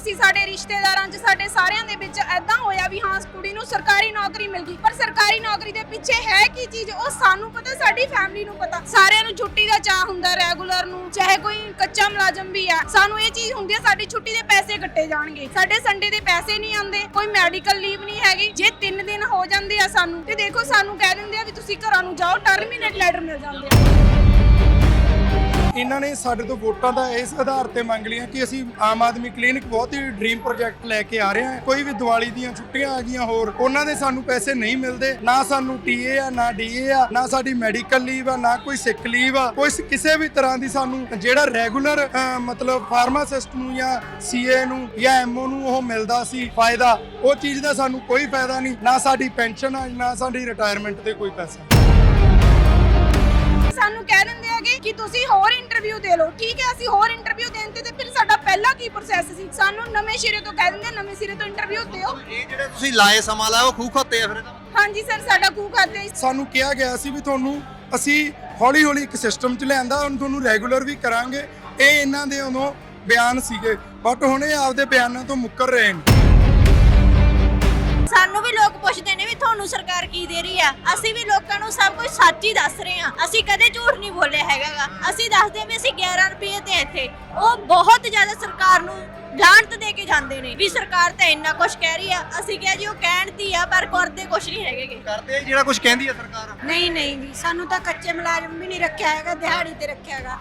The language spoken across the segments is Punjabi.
ਪੜੋਸੀ ਸਾਡੇ ਰਿਸ਼ਤੇਦਾਰਾਂ 'ਚ, ਸਾਡੇ ਸਾਰਿਆਂ ਦੇ ਵਿੱਚ ਐਦਾਂ ਹੋਇਆ ਵੀ ਹਾਂ, ਕੁੜੀ ਨੂੰ ਸਰਕਾਰੀ ਨੌਕਰੀ ਮਿਲ ਗਈ। ਪਰ ਸਰਕਾਰੀ ਨੌਕਰੀ ਦੇ ਪਿੱਛੇ ਹੈ ਕੀ ਚੀਜ਼? ਉਹ ਸਾਨੂੰ ਪਤਾ, ਸਾਡੀ ਫੈਮਿਲੀ ਨੂੰ ਪਤਾ। ਸਾਰਿਆਂ ਨੂੰ ਛੁੱਟੀ ਦਾ ਚਾਹ ਹੁੰਦਾ ਰੈਗੂਲਰ ਨੂੰ, ਚਾਹੇ ਕੋਈ ਕੱਚਾ ਮੁਲਾਜ਼ਮ ਵੀ ਆ। ਸਾਨੂੰ ਇਹ ਚੀਜ਼ ਹੁੰਦੀ ਆ, ਸਾਡੀ ਛੁੱਟੀ ਦੇ ਪੈਸੇ ਕੱਟੇ ਜਾਣਗੇ। ਸਾਡੇ ਸੰਡੇ ਦੇ ਪੈਸੇ ਨਹੀਂ ਆਉਂਦੇ, ਕੋਈ ਮੈਡੀਕਲ ਲੀਵ ਨਹੀਂ ਹੈਗੀ। ਜੇ 3 ਦਿਨ ਹੋ ਜਾਂਦੇ ਆ ਸਾਨੂੰ, ਤੇ ਦੇਖੋ ਸਾਨੂੰ ਕਹਿ ਦਿੰਦੇ ਆ ਵੀ ਤੁਸੀਂ ਘਰਾਂ ਨੂੰ ਜਾਓ ਟਰਮੀਨੇਟ ਲੈਟਰ ਮਿਲ ਜਾਂਦੇ ਆ। ਇਹਨਾਂ ਨੇ ਸਾਡੇ ਤੋਂ ਵੋਟਾਂ ਦਾ ਇਸ ਆਧਾਰ ਤੇ ਮੰਗ ਲਈਆਂ ਕਿ ਅਸੀਂ ਆਮ ਆਦਮੀ ਕਲੀਨਿਕ ਬਹੁਤ ਹੀ ਡ੍ਰੀਮ ਪ੍ਰੋਜੈਕਟ ਲੈ ਕੇ ਆ ਰਹੇ ਹਾਂ। ਕੋਈ ਵੀ ਦੀਵਾਲੀ ਦੀਆਂ ਛੁੱਟੀਆਂ ਆ ਗਈਆਂ ਹੋਰ, ਉਹਨਾਂ ਦੇ ਸਾਨੂੰ ਪੈਸੇ ਨਹੀਂ ਮਿਲਦੇ। ਨਾ ਸਾਨੂੰ ਟੀਏ ਆ, ਨਾ ਡੀਏ ਆ, ਨਾ ਸਾਡੀ ਮੈਡੀਕਲ ਲੀਵ ਆ, ਨਾ ਕੋਈ ਸਿਕ ਲੀਵ ਆ। ਕੋਈ ਕਿਸੇ ਵੀ ਤਰ੍ਹਾਂ ਦੀ ਸਾਨੂੰ ਜਿਹੜਾ ਰੈਗੂਲਰ ਮਤਲਬ ਫਾਰਮਾਸਿਸਟ ਨੂੰ ਜਾਂ ਸੀਏ ਨੂੰ ਜਾਂ ਐਮਓ ਨੂੰ ਉਹ ਮਿਲਦਾ ਸੀ ਫਾਇਦਾ, ਉਹ ਚੀਜ਼ ਦਾ ਸਾਨੂੰ ਕੋਈ ਫਾਇਦਾ ਨਹੀਂ। ਨਾ ਸਾਡੀ ਪੈਨਸ਼ਨ ਆ, ਨਾ ਸਾਡੀ ਰਿਟਾਇਰਮੈਂਟ ਤੇ ਕੋਈ ਪੈਸਾ। ਸਾਨੂੰ ਕਹਿ ਦਿੰਦੇ ਹੈਗੇ ਕਿ ਤੁਸੀਂ ਹੋਰ ਇੰਟਰਵਿਊ ਦੇ ਲਓ ਠੀਕ ਹੈ? ਅਸੀਂ ਹੋਰ ਇੰਟਰਵਿਊ ਦੇਣ ਤੇ ਤੇ ਫਿਰ ਸਾਡਾ ਪਹਿਲਾ ਕੀ ਪ੍ਰੋਸੈਸ ਸੀ? ਸਾਨੂੰ ਨਵੇਂ ਸਿਰੇ ਤੋਂ ਕਹਿ ਦਿੰਦੇ ਨਵੇਂ ਸਿਰੇ ਤੋਂ ਇੰਟਰਵਿਊ ਦਿਓ। ਇਹ ਜਿਹੜੇ ਤੁਸੀਂ ਲਾਏ ਸਮਾਂ ਲਾਇਆ ਉਹ ਖੂਹ ਖੋਤੇ ਆ ਫਿਰ? ਇਹਦਾ। ਹਾਂਜੀ ਸਰ ਸਾਡਾ ਕੂ ਖਾਤੇ ਸਾਨੂੰ ਕਿਹਾ ਗਿਆ ਸੀ ਵੀ ਤੁਹਾਨੂੰ ਅਸੀਂ ਹੌਲੀ ਹੌਲੀ ਇੱਕ ਸਿਸਟਮ ਚ ਲਿਆਂਦਾ ਹੁਣ ਤੁਹਾਨੂੰ ਰੈਗੂਲਰ ਵੀ ਕਰਾਂਗੇ। ਇਹ ਇਹਨਾਂ ਦੇ ਉਦੋਂ ਬਿਆਨ ਸੀਗੇ। ਬਟ ਹੁਣ ਇਹ ਆਪਦੇ ਬਿਆਨਾਂ ਤੋਂ ਮੁੱਕਰ ਰਹੇ ਨੇ। ਸਾਨੂੰ ਵੀ ਲੋਕ ਪੁੱਛਦੇ ਨੇ ਵੀ ਤੁਹਾਨੂੰ ਸਰਕਾਰ ਕੀ ਦੇ ਰਹੀ ਆ? ਅਸੀਂ ਵੀ ਲੋਕਾਂ ਨੂੰ ਸਭ ਕੁਝ ਸੱਚ ਹੀ ਦੱਸ ਰਹੇ ਆ। ਅਸੀਂ ਕਦੇ ਝੂਠ ਨਹੀਂ ਬੋਲੇ ਹੈਗਾਗਾ। ਅਸੀਂ ਦੱਸਦੇ ਵੀ ਅਸੀਂ 11 ਰੁਪਏ ਤੇ ਇੱਥੇ। ਉਹ ਬਹੁਤ ਜ਼ਿਆਦਾ ਸਰਕਾਰ ਨੂੰ ਡਾਂਟ ਦੇ ਕੇ ਜਾਂਦੇ ਨੇ ਵੀ ਸਰਕਾਰ ਤਾਂ ਇੰਨਾ ਕੁਝ ਕਹਿ ਰਹੀ ਆ। ਅਸੀਂ ਕਿਹਾ ਜੀ ਉਹ ਕਹਿਣ ਦੀ ਆ ਪਰ ਕਰਦੇ ਕੁਝ ਨਹੀਂ ਹੈਗੇਗੇ ਕਰਦੇ ਆ ਜਿਹੜਾ ਕੁਝ ਕਹਿੰਦੀ ਆ ਸਰਕਾਰ। ਨਹੀਂ ਨਹੀਂ ਜੀ ਸਾਨੂੰ ਤਾਂ ਕੱਚੇ ਮੁਲਾਜ਼ਮ ਵੀ ਨਹੀਂ ਰੱਖਿਆ ਹੈਗਾ ਦਿਹਾੜੀ ਤੇ ਰੱਖਿਆ ਹੈਗਾ।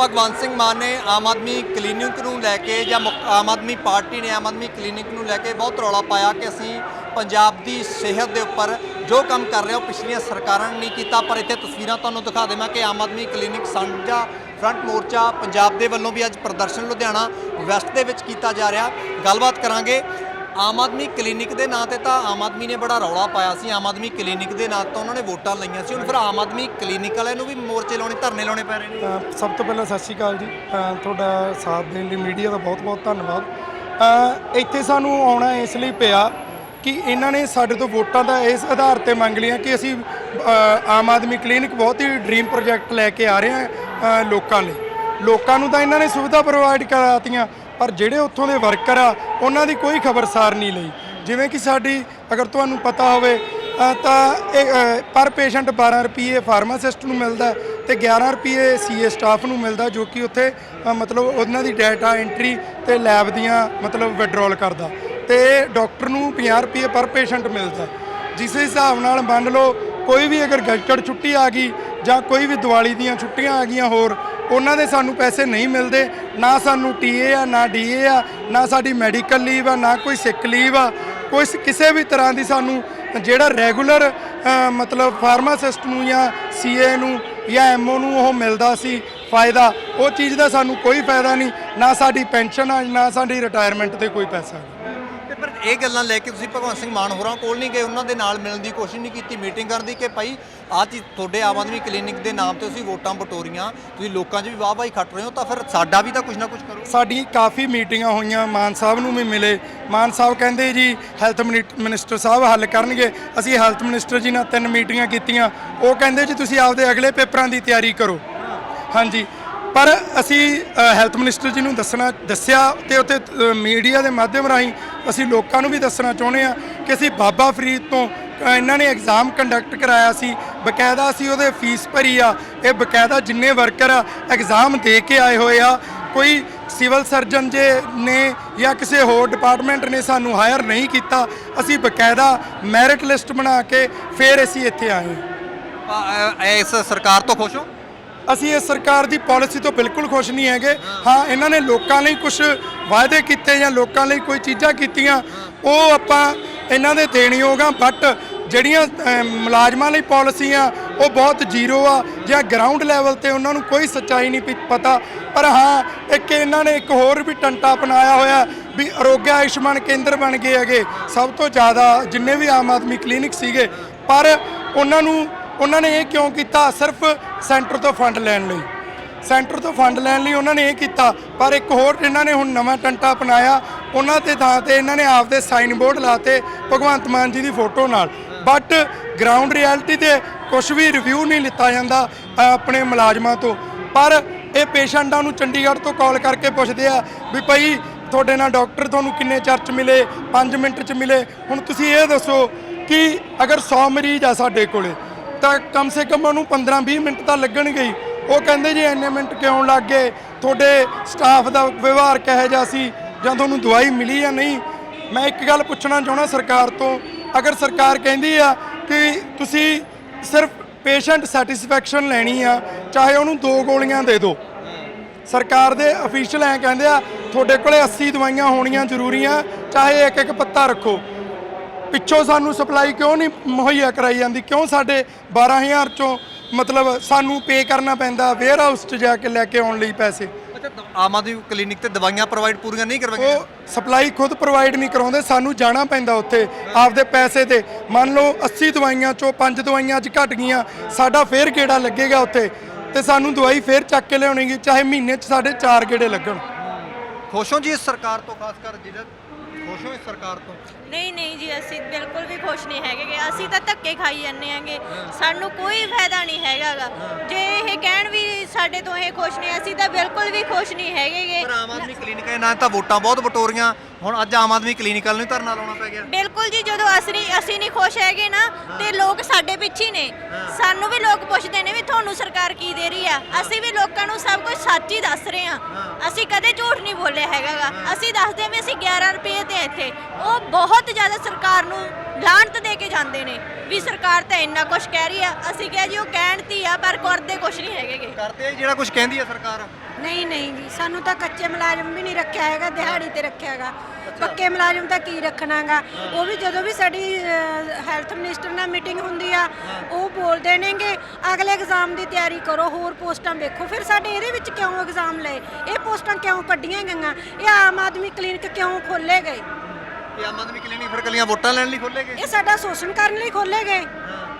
ਭਗਵੰਤ ਸਿੰਘ ਮਾਨ ਨੇ ਆਮ ਆਦਮੀ ਕਲੀਨਿਕ ਨੂੰ ਲੈ ਕੇ ਜਾਂ ਮੁੱਖ- ਆਮ ਆਦਮੀ ਪਾਰਟੀ ਨੇ ਆਮ ਆਦਮੀ ਕਲੀਨਿਕ ਨੂੰ ਲੈ ਕੇ ਬਹੁਤ ਰੌਲਾ ਪਾਇਆ ਕਿ ਅਸੀਂ ਪੰਜਾਬ ਦੀ ਸਿਹਤ ਦੇ ਉੱਪਰ ਜੋ ਕੰਮ ਕਰ ਰਹੇ ਉਹ ਪਿਛਲੀਆਂ ਸਰਕਾਰਾਂ ਨੇ ਨਹੀਂ ਕੀਤਾ, ਪਰ ਇੱਥੇ ਤਸਵੀਰਾਂ ਤੁਹਾਨੂੰ ਦਿਖਾ ਦੇਵਾਂ ਕਿ ਆਮ ਆਦਮੀ ਕਲੀਨਿਕ ਸਾਂਝਾ ਫਰੰਟ ਮੋਰਚਾ ਪੰਜਾਬ ਦੇ ਵੱਲੋਂ ਵੀ ਅੱਜ ਪ੍ਰਦਰਸ਼ਨ ਲੁਧਿਆਣਾ ਵੈਸਟ ਦੇ ਵਿੱਚ ਕੀਤਾ ਜਾ ਰਿਹਾ। ਗੱਲਬਾਤ ਕਰਾਂਗੇ ਆਮ ਆਦਮੀ ਕਲੀਨਿਕ ਦੇ ਨਾਂ ਤੇ ਤਾਂ ਆਮ ਆਦਮੀ ਨੇ ਬੜਾ ਰੌਲਾ ਪਾਇਆ ਸੀ। ਆਮ ਆਦਮੀ ਕਲੀਨਿਕ ਦੇ ਨਾਂ ਤੋਂ ਉਹਨਾਂ ਨੇ ਵੋਟਾਂ ਲਈਆਂ ਸੀ। ਹੁਣ ਫਿਰ ਆਮ ਆਦਮੀ ਕਲੀਨਿਕ ਵਾਲਿਆਂ ਨੂੰ ਵੀ ਮੋਰਚੇ ਲਾਉਣੇ, ਧਰਨੇ ਲਾਉਣੇ ਪੈ ਰਹੇ ਨੇ। ਸਭ ਤੋਂ ਪਹਿਲਾਂ ਸਤਿ ਸ਼੍ਰੀ ਅਕਾਲ ਜੀ। ਤੁਹਾਡਾ ਸਾਥ ਦੇਣ ਲਈ ਮੀਡੀਆ ਦਾ ਬਹੁਤ-ਬਹੁਤ ਧੰਨਵਾਦ। ਇੱਥੇ ਸਾਨੂੰ ਆਉਣਾ ਇਸ ਲਈ ਪਿਆ ਕਿ ਇਹਨਾਂ ਨੇ ਸਾਡੇ ਤੋਂ ਵੋਟਾਂ ਦਾ ਇਸ ਆਧਾਰ ਤੇ ਮੰਗ ਲਈਆਂ ਕਿ ਅਸੀਂ ਆਮ ਆਦਮੀ ਕਲੀਨਿਕ ਬਹੁਤ ਹੀ ਡ੍ਰੀਮ ਪ੍ਰੋਜੈਕਟ ਲੈ ਕੇ ਆ ਰਹੇ ਹਾਂ ਲੋਕਾਂ ਲਈ। ਲੋਕਾਂ ਨੂੰ ਤਾਂ ਇਹਨਾਂ ਨੇ ਸੁਵਿਧਾ ਪ੍ਰੋਵਾਈਡ ਕਰਾਤੀਆਂ। ਪਰ ਜਿਹੜੇ ਉੱਥੋਂ ਦੇ ਵਰਕਰ ਆ, ਉਹਨਾਂ ਦੀ ਕੋਈ ਖਬਰਸਾਰ ਨਹੀਂ ਲਈ। ਜਿਵੇਂ ਕਿ ਸਾਡੀ, ਅਗਰ ਤੁਹਾਨੂੰ ਪਤਾ ਹੋਵੇ ਤਾਂ ਇਹ ਪਰ ਪੇਸ਼ੈਂਟ 12 ਰੁਪਏ ਫਾਰਮਾਸਿਸਟ ਨੂੰ ਮਿਲਦਾ ਹੈ ਤੇ 11 ਰੁਪਏ ਸੀਏ ਸਟਾਫ ਨੂੰ ਮਿਲਦਾ ਜੋ ਕਿ ਉੱਥੇ ਮਤਲਬ ਉਹਨਾਂ ਦੀ ਡਾਟਾ ਐਂਟਰੀ ਤੇ ਲੈਬ ਦੀਆਂ, ਮਤਲਬ ਵਿਡਰੋਲ ਕਰਦਾ ਤੇ ਡਾਕਟਰ ਨੂੰ 50 ਰੁਪਏ ਪਰ ਪੇਸ਼ੈਂਟ ਮਿਲਦਾ ਜਿਸ ਹਿਸਾਬ ਨਾਲ ਮੰਨ ਲਓ, ਕੋਈ ਵੀ ਅਗਰ ਗਜਟਡ ਛੁੱਟੀ ਆ ਗਈ ਜਾਂ ਕੋਈ ਵੀ ਦੀਵਾਲੀ ਦੀਆਂ ਛੁੱਟੀਆਂ ਆ ਗਈਆਂ ਹੋਰ ਉਹਨਾਂ ਦੇ ਸਾਨੂੰ ਪੈਸੇ ਨਹੀਂ ਮਿਲਦੇ, ਨਾ ਸਾਨੂੰ ਟੀਏ ਆ, ਨਾ ਡੀਏ ਆ, ਨਾ ਸਾਡੀ ਮੈਡੀਕਲ ਲੀਵ ਆ, ਨਾ ਕੋਈ ਸਿਕ ਲੀਵ ਆ। ਕੋਈ ਕਿਸੇ ਵੀ ਤਰ੍ਹਾਂ ਦੀ ਸਾਨੂੰ ਜਿਹੜਾ ਰੈਗੂਲਰ ਮਤਲਬ ਫਾਰਮਾਸਿਸਟ ਨੂੰ ਜਾਂ ਸੀਏ ਨੂੰ ਜਾਂ ਐਮਓ ਨੂੰ ਉਹ ਮਿਲਦਾ ਸੀ ਫਾਇਦਾ, ਉਹ ਚੀਜ਼ ਦਾ ਸਾਨੂੰ ਕੋਈ ਫਾਇਦਾ ਨਹੀਂ, ਨਾ ਸਾਡੀ ਪੈਨਸ਼ਨ ਆ, ਨਾ ਸਾਡੀ ਰਿਟਾਇਰਮੈਂਟ ਤੇ ਕੋਈ ਪੈਸਾ ਇਹ ਗੱਲਾਂ ਲੈ ਕੇ ਤੁਸੀਂ ਭਗਵੰਤ ਸਿੰਘ ਮਾਨ ਹੋਰਾਂ ਕੋਲ ਨਹੀਂ ਗਏ, ਉਹਨਾਂ ਦੇ ਨਾਲ ਮਿਲਣ ਦੀ ਕੋਸ਼ਿਸ਼ ਨਹੀਂ ਕੀਤੀ, ਮੀਟਿੰਗ ਕਰਨ ਦੀ ਕਿ ਭਾਈ ਆਹ ਚੀਜ਼ ਤੁਹਾਡੇ ਆਮ ਆਦਮੀ ਕਲੀਨਿਕ ਦੇ ਨਾਮ ਤੇ ਤੁਸੀਂ ਵੋਟਾਂ ਬਟੋਰੀਆਂ, ਤੁਸੀਂ ਲੋਕਾਂ 'ਚ ਵੀ ਵਾਹ ਵਾਹੀ ਖੱਟ ਰਹੇ ਹੋ, ਤਾਂ ਫਿਰ ਸਾਡਾ ਵੀ ਤਾਂ ਕੁਝ ਨਾ ਕੁਝ ਕਰੋ। ਸਾਡੀ ਕਾਫੀ ਮੀਟਿੰਗਾਂ ਹੋਈਆਂ, ਮਾਨ ਸਾਹਿਬ ਨੂੰ ਵੀ ਮਿਲੇ। ਮਾਨ ਸਾਹਿਬ ਕਹਿੰਦੇ ਜੀ, ਹੈਲਥ ਮਿਨਿਸਟਰ ਸਾਹਿਬ ਹੱਲ ਕਰਨਗੇ। ਅਸੀਂ ਹੈਲਥ ਮਿਨਿਸਟਰ ਜੀ ਨਾਲ ਤਿੰਨ ਮੀਟਿੰਗਾਂ ਕੀਤੀਆਂ। ਉਹ ਕਹਿੰਦੇ ਜੀ, ਤੁਸੀਂ ਆਪਦੇ ਅਗਲੇ ਪੇਪਰਾਂ ਦੀ ਤਿਆਰੀ ਕਰੋ। ਹਾਂਜੀ। ਪਰ ਅਸੀਂ ਹੈਲਥ ਮਿਨਿਸਟਰ ਜੀ ਨੂੰ ਦੱਸਣਾ, ਦੱਸਿਆ ਤੇ ਉੱਥੇ ਮੀਡੀਆ ਦੇ ਮਾਧਿਅਮ ਰਾਹੀਂ ਅਸੀਂ ਲੋਕਾਂ ਨੂੰ ਵੀ ਦੱਸਣਾ ਚਾਹੁੰਦੇ ਆ ਕਿ ਅਸੀਂ ਬਾਬਾ ਫਰੀਦ ਤੋਂ ਇਹਨਾਂ ਨੇ ਐਗਜ਼ਾਮ ਕੰਡਕਟ ਕਰਾਇਆ ਸੀ, ਬਕਾਇਦਾ ਅਸੀਂ ਉਹਦੇ ਫੀਸ ਭਰੀ ਆ, ਇਹ ਬਕਾਇਦਾ ਜਿੰਨੇ ਵਰਕਰ ਆ ਐਗਜ਼ਾਮ ਦੇ ਕੇ ਆਏ ਹੋਏ ਆ। ਕੋਈ ਸਿਵਲ ਸਰਜਨ ਜੇ ਨੇ ਜਾਂ ਕਿਸੇ ਹੋਰ ਡਿਪਾਰਟਮੈਂਟ ਨੇ ਸਾਨੂੰ ਹਾਇਰ ਨਹੀਂ ਕੀਤਾ, ਅਸੀਂ ਬਕਾਇਦਾ ਮੈਰਿਟ ਲਿਸਟ ਬਣਾ ਕੇ ਫਿਰ ਅਸੀਂ ਇੱਥੇ ਆਏ ਇਸ ਸਰਕਾਰ ਤੋਂ ਖੁਸ਼ ਹੋ? ਅਸੀਂ ਇਸ ਸਰਕਾਰ ਦੀ ਪਾਲਿਸੀ ਤੋਂ ਬਿਲਕੁਲ ਖੁਸ਼ ਨਹੀਂ ਹੈਗੇ। ਹਾਂ, ਇਹਨਾਂ ਨੇ ਲੋਕਾਂ ਲਈ ਕੁਝ ਵਾਅਦੇ ਕੀਤੇ ਜਾਂ ਲੋਕਾਂ ਲਈ ਕੋਈ ਚੀਜ਼ਾਂ ਕੀਤੀਆਂ, ਉਹ ਆਪਾਂ ਇਹਨਾਂ ਦੇ ਦੇਣਯੋਗ ਆ ਬਟ ਜਿਹੜੀਆਂ ਮੁਲਾਜ਼ਮਾਂ ਲਈ ਪਾਲਿਸੀਆਂ ਉਹ ਬਹੁਤ ਜ਼ੀਰੋ ਆ ਜਾਂ ਗਰਾਊਂਡ ਲੈਵਲ ਤੇ ਉਹਨਾਂ ਨੂੰ ਕੋਈ ਸੱਚਾਈ ਨਹੀਂ ਪਤਾ। ਪਰ ਹਾਂ, ਇੱਕ ਇਹਨਾਂ ਨੇ ਇੱਕ ਹੋਰ ਵੀ ਟੰਟਾ ਅਪਣਾਇਆ ਹੋਇਆ ਵੀ ਅਰੋਗਿਆ ਆਯੁਸ਼ਮਾਨ ਕੇਂਦਰ ਬਣ ਗਏ ਹੈਗੇ। ਸਭ ਤੋਂ ਜ਼ਿਆਦਾ ਜਿੰਨੇ ਵੀ ਆਮ ਆਦਮੀ ਕਲੀਨਿਕ ਸੀਗੇ, ਪਰ ਉਹਨਾਂ ਨੂੰ ਉਹਨਾਂ ਨੇ ਇਹ ਕਿਉਂ ਕੀਤਾ? ਸਿਰਫ ਸੈਂਟਰ ਤੋਂ ਫੰਡ ਲੈਣ ਲਈ। ਸੈਂਟਰ ਤੋਂ ਫੰਡ ਲੈਣ ਲਈ ਉਹਨਾਂ ਨੇ ਇਹ ਕੀਤਾ। ਪਰ ਇੱਕ ਹੋਰ ਇਹਨਾਂ ਨੇ ਹੁਣ ਨਵਾਂ ਟੰਟਾ ਅਪਣਾਇਆ। ਉਹਨਾਂ ਤੇ ਥਾਂ ਤੇ ਇਹਨਾਂ ਨੇ ਆਪਦੇ ਸਾਈਨ ਬੋਰਡ ਲਾਤੇ ਭਗਵੰਤ ਮਾਨ ਜੀ ਦੀ ਫੋਟੋ ਨਾਲ। ਬਟ ਗਰਾਊਂਡ ਰਿਐਲਿਟੀ ਤੇ ਕੁਝ ਵੀ ਰਿਵਿਊ ਨਹੀਂ ਲਿੱਤਾ ਜਾਂਦਾ ਆਪਣੇ ਮੁਲਾਜ਼ਮਾਂ ਤੋਂ। ਪਰ ਇਹ ਪੇਸ਼ੈਂਟਾਂ ਨੂੰ ਚੰਡੀਗੜ੍ਹ ਤੋਂ ਕਾਲ ਕਰਕੇ ਪੁੱਛਦੇ ਆ ਵੀ ਭਾਈ ਤੁਹਾਡੇ ਨਾਲ ਡਾਕਟਰ ਤੁਹਾਨੂੰ ਕਿੰਨੇ ਚਰਚ ਮਿਲੇ? 5 ਮਿੰਟ ਚ ਮਿਲੇ। ਹੁਣ ਤੁਸੀਂ ਇਹ ਦੱਸੋ ਕਿ ਅਗਰ 100 ਮਰੀਜ਼ ਆ ਸਾਡੇ ਕੋਲੇ ਤਾਂ ਕਮ ਸੇ ਕਮ ਉਹਨੂੰ 15-20 ਮਿੰਟ ਤਾਂ ਲੱਗਣਗੇ ਹੀ ਉਹ ਕਹਿੰਦੇ ਜੀ ਇੰਨੇ ਮਿੰਟ ਕਿਉਂ ਲੱਗ ਗਏ? ਤੁਹਾਡੇ ਸਟਾਫ ਦਾ ਵਿਵਹਾਰ ਕਿਹੋ ਜਿਹਾ ਸੀ? ਜਾਂ ਤੁਹਾਨੂੰ ਦਵਾਈ ਮਿਲੀ ਜਾਂ ਨਹੀਂ? ਮੈਂ ਇੱਕ ਗੱਲ ਪੁੱਛਣਾ ਚਾਹਣਾ ਸਰਕਾਰ ਤੋਂ। ਅਗਰ ਸਰਕਾਰ ਕਹਿੰਦੀ ਆ ਕਿ ਤੁਸੀਂ ਸਿਰਫ ਪੇਸ਼ੈਂਟ ਸੈਟੀਸਫੈਕਸ਼ਨ ਲੈਣੀ ਆ, ਚਾਹੇ ਉਹਨੂੰ ਦੋ ਗੋਲੀਆਂ ਦੇ ਦਿਓ। ਸਰਕਾਰ ਦੇ ਅਫੀਸ਼ੀਅਲ ਐ ਕਹਿੰਦੇ ਆ, ਤੁਹਾਡੇ ਕੋਲੇ 80 ਦਵਾਈਆਂ ਹੋਣੀਆਂ ਜ਼ਰੂਰੀ ਆ ਚਾਹੇ ਇੱਕ ਇੱਕ ਪੱਤਾ ਰੱਖੋ। ਪਿੱਛੋਂ ਸਾਨੂੰ ਸਪਲਾਈ ਕਿਉਂ ਨਹੀਂ ਮੁਹੱਈਆ ਕਰਾਈ ਜਾਂਦੀ? ਕਿਉਂ ਸਾਡੇ 12000 ਚੋਂ ਮਤਲਬ ਸਾਨੂੰ ਪੇ ਕਰਨਾ ਪੈਂਦਾ ਵੇਅਰ ਹਾਊਸ 'ਚ ਜਾ ਕੇ ਲੈ ਕੇ ਆਉਣ ਲਈ ਪੈਸੇ? ਅੱਛਾ ਦ- ਆਮ ਆਦਮੀ ਕਲੀਨਿਕ ਤੇ ਦਵਾਈਆਂ ਪ੍ਰੋਵਾਈਡ ਪੂਰੀਆਂ ਨਹੀਂ ਕਰਵਾਈਆਂ ਉਹ ਸਪਲਾਈ ਖੁਦ ਪ੍ਰੋਵਾਈਡ ਨਹੀਂ ਕਰਾਉਂਦੇ ਸਾਨੂੰ ਜਾਣਾ ਪੈਂਦਾ ਉੱਥੇ ਆਪਦੇ ਪੈਸੇ ਤੇ। ਮੰਨ ਲਓ 80 ਦਵਾਈਆਂ ਚੋਂ 5 ਦਵਾਈਆਂ ਅੱਜ ਘਟ ਗਈਆਂ ਸਾਡਾ ਫੇਰ ਗੇੜਾ ਲੱਗੇਗਾ ਉੱਥੇ। ਤੇ ਸਾਨੂੰ ਦਵਾਈ ਫੇਰ ਚੱਕ ਕੇ ਲਿਆਉਣੀਗੀ ਚਾਹੇ ਮਹੀਨੇ 'ਚ ਸਾਡੇ 4 ਗੇੜੇ ਲੱਗਣ। ਖੁਸ਼ ਹੋ ਜੀ ਇਸ ਸਰਕਾਰ ਤੋਂ ਖਾਸ ਕਰ ਜਿਹੜਾ ਖੁਸ਼ ਹੋ ਇਸ ਸਰਕਾਰ ਤੋਂ? ਨਹੀਂ ਨਹੀਂ ਜੀ ਅਸੀਂ ਬਿਲਕੁਲ ਵੀ ਖੁਸ਼ ਨਹੀਂ ਹੈਗੇ ਗੇ। ਅਸੀਂ ਤਾਂ ਧੱਕੇ ਖਾਈ ਜਾਂਦੇ ਆਂਗੇ ਸਾਨੂੰ ਕੋਈ ਫਾਇਦਾ ਨਹੀਂ ਹੈਗਾਗਾ ਜੇ ਇਹ ਕਹਿਣ ਵੀ ਸਾਡੇ ਤੋਂ ਇਹ ਖੁਸ਼ ਨਹੀਂ ਅਸੀਂ ਤਾਂ ਬਿਲਕੁਲ ਵੀ ਖੁਸ਼ ਨਹੀਂ ਹੈਗੇ ਗੇ। ਪਰ ਆਮ ਆਦਮੀ ਕਲੀਨਿਕ ਦੇ ਨਾਂ ਤਾਂ ਵੋਟਾਂ ਬਹੁਤ ਬਟੋਰੀਆਂ ਹੁਣ ਅੱਜ ਆਮ ਆਦਮੀ ਕਲੀਨਿਕ ਵਾਲ ਨੂੰ ਹੀ ਧਰਨਾ ਲਾਉਣਾ ਪੈ ਗਿਆ। ਬਿਲਕੁਲ ਜੀ ਜਦੋਂ ਅਸੀਂ ਅਸੀਂ ਨਹੀਂ ਖੁਸ਼ ਹੈਗੇ ਨਾ ਤੇ ਲੋਕ ਸਾਡੇ ਪਿੱਛੇ ਹੀ ਨੇ। ਸਾਨੂੰ ਵੀ ਲੋਕ ਪੁੱਛਦੇ ਨੇ ਵੀ ਤੁਹਾਨੂੰ ਸਰਕਾਰ ਕੀ ਦੇ ਰਹੀ ਆ। ਅਸੀਂ ਵੀ ਲੋਕਾਂ ਨੂੰ ਸਭ ਕੁਝ ਸੱਚ ਹੀ ਦੱਸ ਰਹੇ ਆ। ਅਸੀਂ ਕਦੇ ਝੂਠ ਨਹੀਂ ਬੋਲਿਆ ਹੈਗਾਗਾ ਅਸੀਂ ਦੱਸਦੇ ਹਾਂ ਵੀ ਅਸੀਂ 11 ਰੁਪਏ ਤੇ ਇੱਥੇ। ਉਹ ਬਹੁਤ ਜ਼ਿਆਦਾ ਸਰਕਾਰ ਨੂੰ ਲਾਂਟ ਦੇ ਕੇ ਜਾਂਦੇ ਨੇ ਵੀ ਸਰਕਾਰ ਤਾਂ ਇੰਨਾ ਕੁਝ ਕਹਿ ਰਹੀ ਆ। ਅਸੀਂ ਕਿਹਾ ਜੀ ਉਹ ਕਹਿਣਤੀ ਆ ਪਰ ਕਰਦੇ ਕੁਝ ਨਹੀਂ ਹੈਗੇਗੇ ਕਰਦੇ ਆ ਜੀ ਜਿਹੜਾ ਕੁਝ ਕਹਿੰਦੀ ਆ ਸਰਕਾਰ। ਨਹੀਂ ਨਹੀਂ ਜੀ ਸਾਨੂੰ ਤਾਂ ਕੱਚੇ ਮੁਲਾਜ਼ਮ ਵੀ ਨਹੀਂ ਰੱਖਿਆ ਹੈਗਾ ਦਿਹਾੜੀ ਤੇ ਰੱਖਿਆ ਹੈਗਾ। ਪੱਕੇ ਮੁਲਾਜ਼ਮ ਤਾਂ ਕੀ ਰੱਖਣਾਗਾ ਉਹ ਵੀ ਜਦੋਂ ਵੀ ਸਾਡੀ ਹੈਲਥ ਮਿਨਿਸਟਰ ਨਾਲ ਮੀਟਿੰਗ ਹੁੰਦੀ ਆ ਉਹ ਬੋਲਦੇ ਨੇਗੇ ਅਗਲੇ ਐਗਜ਼ਾਮ ਦੀ ਤਿਆਰੀ ਕਰੋ ਹੋਰ ਪੋਸਟਾਂ ਵੇਖੋ। ਫਿਰ ਸਾਡੇ ਇਹਦੇ ਵਿੱਚ ਕਿਉਂ ਐਗਜ਼ਾਮ ਲਏ? ਇਹ ਪੋਸਟਾਂ ਕਿਉਂ ਕੱਢੀਆਂ ਗਈਆਂ? ਇਹ ਆਮ ਆਦਮੀ ਕਲੀਨਿਕ ਕਿਉਂ ਖੋਲੇ ਗਏ? ਇਹ ਆਮ ਆਦਮੀ ਕਲੀਨਿਕ ਫਿਰ ਕੱਲੀਆਂ ਵੋਟਾਂ ਲੈਣ ਲਈ ਖੋਲੇਗੇ ਇਹ ਸਾਡਾ ਸ਼ੋਸ਼ਣ ਕਰਨ ਲਈ ਖੋਲੇ ਗਏ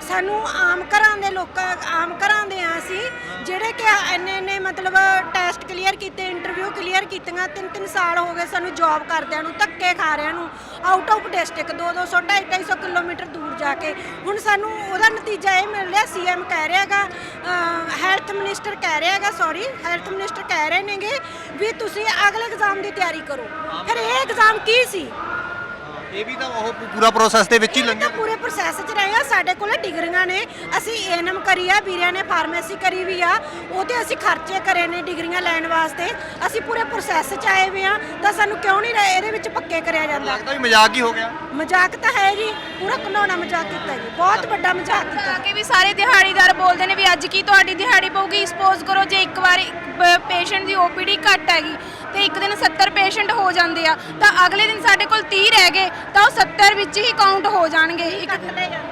ਸਾਨੂੰ ਆਮ ਘਰਾਂ ਦੇ ਲੋਕਾਂ ਆਮ ਘਰਾਂ ਦੇ ਆ ਅਸੀਂ ਜਿਹੜੇ ਕਿ ਇੰਨੇ ਇੰਨੇ ਮਤਲਬ ਟੈਸਟ ਕਲੀਅਰ ਕੀਤੇ ਇੰਟਰਵਿਊ ਕਲੀਅਰ ਕੀਤੀਆਂ ਤਿੰਨ ਤਿੰਨ ਸਾਲ ਹੋ ਗਏ ਸਾਨੂੰ ਜੌਬ ਕਰਦਿਆਂ ਨੂੰ ਧੱਕੇ ਖਾ ਰਿਆਂ ਨੂੰ ਆਊਟ ਆਫ ਡਿਸਟ੍ਰਿਕਟ 2 200 250 ਕਿਲੋਮੀਟਰ ਦੂਰ ਜਾ ਕੇ। ਹੁਣ ਸਾਨੂੰ ਉਹਦਾ ਨਤੀਜਾ ਇਹ ਮਿਲ ਰਿਹਾ ਸੀਐਮ ਕਹਿ ਰਿਹਾਗਾ ਹੈਲਥ ਮਿਨਿਸਟਰ ਕਹਿ ਰਿਹਾਗਾ ਸੌਰੀ ਹੈਲਥ ਮਿਨਿਸਟਰ ਕਹਿ ਰਹੇ ਨੇਗੇ ਵੀ ਤੁਸੀਂ ਅਗਲੇ ਐਗਜ਼ਾਮ ਦੀ ਤਿਆਰੀ ਕਰੋ। ਫਿਰ ਇਹ ਐਗਜ਼ਾਮ ਕੀ ਸੀ? ਇਹ ਵੀ ਤਾਂ ਉਹ ਪੂ- ਪੂਰਾ ਪ੍ਰੋਸੈਸ ਦੇ ਵਿੱਚ ਹੀ ਲੰਘਿਆ ਤਾਂ ਪੂਰੇ ਪ੍ਰੋਸੈਸ 'ਚ ਰਹੇ ਆ ਸਾਡੇ ਕੋਲੇ ਡਿਗਰੀਆਂ ਨੇ। ਅਸੀਂ ਏਐਨਐਮ ਕਰੀ ਆ ਵੀਰਿਆਂ ਨੇ ਫਾਰਮੇਸੀ ਕਰੀ ਵੀ ਆ। ਉਹਤੇ ਅਸੀਂ ਖਰਚੇ ਕਰੇ ਨੇ ਡਿਗਰੀਆਂ ਲੈਣ ਵਾਸਤੇ। ਅਸੀਂ ਪੂਰੇ ਪ੍ਰੋਸੈਸ 'ਚ ਆਏ ਵੀ ਆ ਤਾਂ ਸਾਨੂੰ ਕਿਉਂ ਨਹੀਂ ਰਹੇ? ਇਹਦੇ ਵਿੱਚ ਪੱਕੇ ਕਰਿਆ ਜਾਂਦਾ। ਲੱਗਦਾ ਵੀ ਮਜ਼ਾਕ ਹੀ ਹੋ ਗਿਆ। ਮਜ਼ਾਕ ਤਾਂ ਹੈ ਜੀ ਪੂਰਾ ਘਨੌਣਾ ਮਜ਼ਾਕ ਕੀਤਾ ਜੀ ਬਹੁਤ ਵੱਡਾ ਮਜ਼ਾਕ ਕੀਤਾ। ਆ ਕੇ ਵੀ ਸਾਰੇ ਦਿਹਾੜੀਦਾਰ ਬੋਲਦੇ ਨੇ ਵੀ ਅੱਜ ਕੀ ਤੁਹਾਡੀ ਦਿਹਾੜੀ ਪਊਗੀ? ਸਪੋਜ਼ ਕਰੋ ਜੇ ਇੱਕ ਵਾਰ ਪੇਸ਼ੈਂਟ ਦੀ ਓਪੀਡੀ ਘੱਟ ਹੈਗੀ ਤੇ ਇੱਕ ਦਿਨ 70 ਪੇਸ਼ੈਂਟ ਹੋ ਜਾਂਦੇ ਆ ਤਾਂ ਅਗਲੇ ਦਿਨ ਸਾਡੇ ਕੋਲ 30 ਰਹਿ ਗਏ। ਤਾਂ ਉਹ 70 ਵਿੱਚ ਹੀ ਕਾਊਂਟ ਹੋ ਜਾਣਗੇ। ਇੱਕ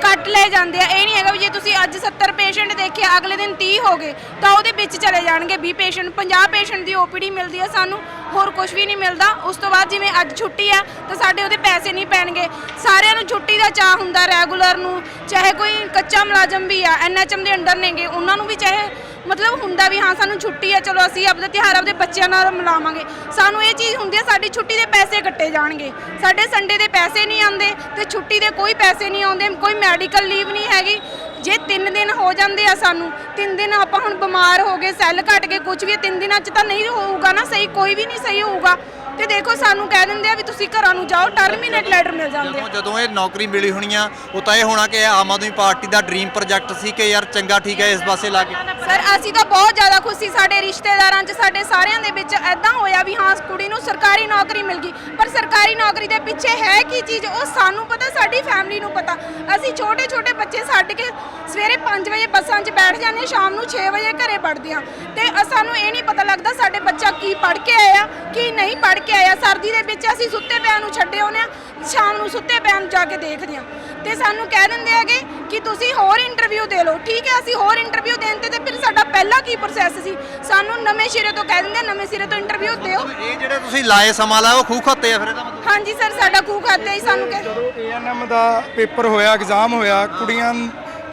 ਕੱਟ ਲਏ ਜਾਂਦੇ ਆ। ਇਹ ਨਹੀਂ ਹੈਗਾ ਵੀ ਜੇ ਤੁਸੀਂ ਅੱਜ 70 ਪੇਸ਼ੈਂਟ ਦੇਖਿਆ ਅਗਲੇ ਦਿਨ 30 ਹੋ ਗਏ ਤਾਂ ਉਹਦੇ ਵਿੱਚ ਚਲੇ ਜਾਣਗੇ 20 ਪੇਸ਼ੈਂਟ 50 ਪੇਸ਼ੈਂਟ ਦੀ ਓਪੀਡੀ ਮਿਲਦੀ ਆ ਸਾਨੂੰ ਹੋਰ ਕੁਝ ਵੀ ਨਹੀਂ ਮਿਲਦਾ। ਉਸ ਤੋਂ ਬਾਅਦ ਜਿਵੇਂ ਅੱਜ ਛੁੱਟੀ ਆ ਤਾਂ ਸਾਡੇ ਉਹਦੇ ਪੈਸੇ ਨਹੀਂ ਪੈਣਗੇ। ਸਾਰਿਆਂ ਨੂੰ ਛੁੱਟੀ ਦਾ ਚਾਹ ਹੁੰਦਾ ਰੈਗੂਲਰ ਨੂੰ ਚਾਹੇ ਕੋਈ ਕੱਚਾ ਮੁਲਾਜ਼ਮ ਵੀ ਆ ਐਨਐਚਐਮ ਦੇ ਅੰਡਰ ਨੇਗੇ ਉਹਨਾਂ ਨੂੰ ਵੀ ਚਾਹੇ ਮਤਲਬ ਹੁੰਦਾ ਵੀ ਹਾਂ, ਸਾਨੂੰ ਛੁੱਟੀ ਹੈ, ਚਲੋ ਅਸੀਂ ਆਪਦਾ ਤਿਉਹਾਰ ਆਪਦੇ ਬੱਚਿਆਂ ਨਾਲ ਮਨਾਵਾਂਗੇ। ਸਾਨੂੰ ਇਹ ਚੀਜ਼ ਹੁੰਦੀ ਹੈ, ਸਾਡੀ ਛੁੱਟੀ ਦੇ ਪੈਸੇ ਕੱਟੇ ਜਾਣਗੇ। ਸਾਡੇ ਸੰਡੇ ਦੇ ਪੈਸੇ ਨਹੀਂ ਆਉਂਦੇ ਤੇ ਛੁੱਟੀ ਦੇ ਕੋਈ ਪੈਸੇ ਨਹੀਂ ਆਉਂਦੇ, ਕੋਈ ਮੈਡੀਕਲ ਲੀਵ ਨਹੀਂ ਹੈਗੀ। ਜੇ 3 ਦਿਨ ਹੋ ਜਾਂਦੇ ਆ ਸਾਨੂੰ 3 ਦਿਨ ਆਪਾਂ ਹੁਣ ਬਿਮਾਰ ਹੋ ਗਏ ਸੈੱਲ ਘਟ ਗਏ ਕੁਝ ਵੀ 3 ਦਿਨਾਂ 'ਚ ਤਾਂ ਨਹੀਂ ਹੋਊਗਾ ਨਾ, ਸਹੀ, ਕੋਈ ਵੀ ਨਹੀਂ ਸਹੀ ਹੋਊਗਾ। ਤੇ ਦੇਖੋ, ਸਾਨੂੰ ਕਹਿ ਦਿੰਦੇ ਆ ਵੀ ਤੁਸੀਂ ਘਰਾਂ ਨੂੰ ਜਾਓ ਟਰਮੀਨੇਟ ਲੈਟਰ ਮਿਲ ਜਾਂਦੇ ਆ। ਜਦੋਂ ਇਹ ਨੌਕਰੀ ਮਿਲੀ ਹੋਣੀ ਆ, ਉਹ ਤਾਂ ਇਹ ਹੋਣਾ ਕਿ ਆਮ ਆਦਮੀ ਪਾਰਟੀ ਦਾ ਡ੍ਰੀਮ ਪ੍ਰੋਜੈਕਟ ਸੀ ਕਿ ਯਾਰ ਚੰਗਾ ਠੀਕ ਹੈ, ਇਸ ਪਾਸੇ ਲਾ ਕੇ। ਸਰ ਅਸੀਂ ਤਾਂ ਬਹੁਤ ਜ਼ਿਆਦਾ ਖੁਸ਼ ਸੀ ਸਾਡੇ ਰਿਸ਼ਤੇਦਾਰਾਂ 'ਚ ਸਾਡੇ ਸਾਰਿਆਂ ਦੇ ਵਿੱਚ ਐਦਾਂ ਹੋਇਆ ਵੀ ਹਾਂ ਕੁੜੀ ਨੂੰ ਸਰਕਾਰੀ ਨੌਕਰੀ ਮਿਲ ਗਈ। ਪਰ ਸਰਕਾਰੀ ਨੌਕਰੀ ਦੇ ਪਿੱਛੇ ਹੈ ਕੀ ਚੀਜ਼? ਉਹ ਸਾਨੂੰ ਪਤਾ ਸਾਡੀ ਫੈਮਿਲੀ ਨੂੰ ਪਤਾ। ਅਸੀਂ ਛੋਟੇ ਛੋਟੇ ਬੱਚੇ ਛੱਡ ਕੇ ਸਵੇਰੇ 5 ਵਜੇ ਬੱਸਾਂ 'ਚ ਬੈਠ ਜਾਂਦੇ ਹਾਂ, ਸ਼ਾਮ ਨੂੰ 6 ਵਜੇ ਘਰੇ ਵੜਦੇ ਹਾਂ। ਤੇ ਸਾਨੂੰ ਇਹ ਨਹੀਂ ਪਤਾ ਲੱਗਦਾ ਸਾਡੇ ਬੱਚਾ ਕੀ ਪੜ੍ਹ ਕੇ ਆਇਆ ਕੀ ਨਹੀਂ ਪੜ੍ਹ ਕੇ ਆਇਆ। ਸਰਦੀ ਦੇ ਵਿੱਚ ਅਸੀਂ ਸੁੱਤੇ ਪਿਆਂ ਨੂੰ ਛੱਡੇ ਆਉਂਦੇ ਹਾਂ ਸ਼ਾਮ ਨੂੰ ਸੁੱਤੇ ਪਿਆਂ ਨੂੰ ਜਾ ਕੇ ਦੇਖਦੇ ਹਾਂ। ਤੇ ਸਾਨੂੰ ਕਹਿ ਦਿੰਦੇ ਹੈਗੇ ਕਿ ਤੁਸੀਂ ਹੋਰ ਇੰਟਰਵਿਊ ਦੇ ਲਓ। ਠੀਕ ਹੈ ਅਸੀਂ ਹੋਰ ਇੰਟਰਵਿਊ ਦੇਣ ਤੇ ਫਿਰ ਸਾਡਾ ਪਹਿਲਾ ਕੀ ਪ੍ਰੋਸੈਸ ਸੀ ਸਾਨੂੰ ਨਵੇਂ ਸਿਰੇ ਤੋਂ ਕਹਿ ਦਿੰਦੇ ਨਵੇਂ ਸਿਰੇ ਤੋਂ ਇੰਟਰਵਿਊ ਦਿਓ। ਇਹ ਜਿਹੜੇ ਤੁਸੀਂ ਲਾਏ ਸਮਾਂ ਲਾਇਆ ਉਹ ਖੂਹ ਖਾਤੇ ਆ ਫਿਰ ਇਹਦਾ ਮਤਲਬ? ਹਾਂਜੀ ਸਰ ਸਾਡਾ ਖੂ ਖਾਤੇ ਹੀ ਸਾਨੂੰ ਕਹਿ ਜਦੋਂ ਏਐਨਐਮ ਦਾ ਪੇਪਰ ਹੋਇਆ ਐਗਜ਼ਾਮ ਹੋਇਆ ਕੁੜੀਆਂ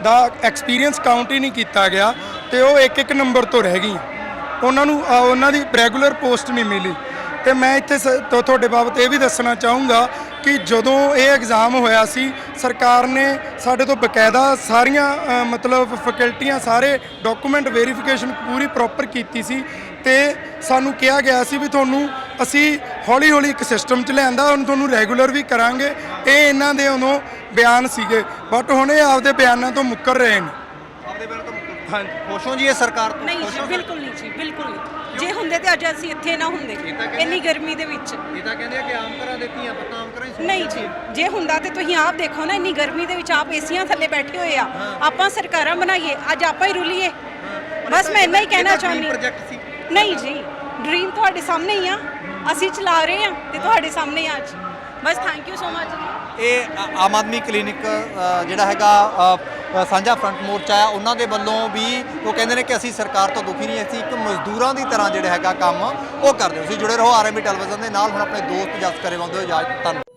ਦਾ ਐਕਸਪੀਰੀਅੰਸ ਕਾਊਂਟ ਹੀ ਨਹੀਂ ਕੀਤਾ ਗਿਆ ਤੇ ਉਹ ਇੱਕ ਇੱਕ ਨੰਬਰ ਤੋਂ ਰਹਿ ਗਈਆਂ। ਉਹਨਾਂ ਨੂੰ ਅ, ਉਹਨਾਂ ਦੀ ਰੈਗੂਲਰ ਪੋਸਟ ਨਹੀਂ ਮਿਲੀ। ਤੇ ਮੈਂ ਇੱਥੇ ਸ- ਤੁ- ਤੁਹਾਡੇ ਬਾਬਤ ਇਹ ਵੀ ਦੱਸਣਾ ਚਾਹੂੰਗਾ ਕਿ ਜਦੋਂ ਇਹ ਐਗਜ਼ਾਮ ਹੋਇਆ ਸੀ ਸਰਕਾਰ ਨੇ ਸਾਡੇ ਤੋਂ ਬਕਾਇਦਾ ਸਾਰੀਆਂ ਮਤਲਬ ਫੈਕਲਟੀਆਂ ਸਾਰੇ ਡਾਕੂਮੈਂਟ ਵੈਰੀਫਿਕੇਸ਼ਨ ਪੂਰੀ ਪ੍ਰੋਪਰ ਕੀਤੀ ਸੀ ਤੇ ਸਾਨੂੰ ਕਿਹਾ ਗਿਆ ਸੀ ਵੀ ਤੁਹਾਨੂੰ ਅਸੀਂ ਹੌਲੀ ਹੌਲੀ ਇੱਕ ਸਿਸਟਮ 'ਚ ਲਿਆਂਦਾ ਹੁਣ ਤੁਹਾਨੂੰ ਰੈਗੂਲਰ ਵੀ ਕਰਾਂਗੇ। ਇਹ ਇਹਨਾਂ ਦੇ ਉਦੋਂ ਬਿਆਨ ਸੀਗੇ। ਬਟ ਹੁਣ ਇਹ ਆਪਦੇ ਬਿਆਨਾਂ ਤੋਂ ਮੁੱਕਰ ਰਹੇ ਨੇ। ਆਪਦੇ ਬਿਲ ਤੋਂ ਹਾਂਜੀ ਖੁਸ਼ ਹੋ ਜੀ ਇਹ ਸਰਕਾਰ ਤੋਂ? ਨਹੀਂ? ਬਿਲਕੁਲ ਨਹੀਂ ਜੀ ਬਿਲਕੁਲ ਨਹੀਂ। ਜੇ ਹੁੰਦੇ ਤੇ ਅੱਜ ਅਸੀਂ ਇੱਥੇ ਨਾ ਹੁੰਦੇ ਇੰਨੀ ਗਰਮੀ ਦੇ ਵਿੱਚ। ਇਹ ਤਾਂ ਕਹਿੰਦੇ ਆ ਕਿ ਆਮ ਘਰਾਂ ਦੇ ਧੀਆਂ ਪੁੱਤਾਂ ਆਮ ਘਰਾਂ ਹੀ ਸੌਂਦੀਆਂ ਨਹੀਂ ਜੀ ਜੇ ਹੁੰਦਾ ਤੇ ਤੁਸੀਂ ਆਪ ਦੇਖੋ ਨਾ ਇੰਨੀ ਗਰਮੀ ਦੇ ਵਿੱਚ ਆਪ ਏਸੀਆਂ ਥੱਲੇ ਬੈਠੇ ਹੋਏ ਆ। ਆਪਾਂ ਸਰਕਾਰਾਂ ਬਣਾਈਏ ਅੱਜ ਆਪਾਂ ਹੀ ਰੁਲੀਏ। ਬਸ ਮੈਂ ਇੰਨਾ ਹੀ ਕਹਿਣਾ ਚਾਹੁੰਦੀ ਪ੍ਰੋਜੈਕਟ ਸੀ। ਨਹੀਂ ਜੀ ਡ੍ਰੀਮ ਤੁਹਾਡੇ ਸਾਹਮਣੇ ਹੀ ਆ। ਅਸੀਂ ਚਲਾ ਰਹੇ ਆ ਤੇ ਤੁਹਾਡੇ ਸਾਹਮਣੇ ਆ ਅੱਜ। ਬਸ ਥੈਂਕ ਯੂ ਸੋ ਮਚ ਇਹ ਆਮ ਆਦਮੀ ਕਲੀਨਿਕ ਜਿਹੜਾ ਹੈਗਾ ਸਾਂਝਾ ਫਰੰਟ ਮੋਰਚਾ ਹੈ ਉਹਨਾਂ ਦੇ ਵੱਲੋਂ ਵੀ ਉਹ ਕਹਿੰਦੇ ਨੇ ਕਿ ਅਸੀਂ ਸਰਕਾਰ ਤੋਂ ਦੁਖੀ ਨਹੀਂ, ਅਸੀਂ ਇੱਕ ਮਜ਼ਦੂਰਾਂ ਦੀ ਤਰ੍ਹਾਂ ਜਿਹੜਾ ਹੈਗਾ ਕੰਮ ਉਹ ਕਰਦੇ ਹਾਂ। ਤੁਸੀਂ ਜੁੜੇ ਰਹੋ ਆਰਐਮਬੀ ਟੈਲੀਵਿਜ਼ਨ ਦੇ ਨਾਲ, ਹੁਣ ਆਪਣੇ ਦੋਸਤ ਜਸ ਕਰੇ ਹੋ ਇਜਾਜ਼ਤ ਧੰਨਵਾਦ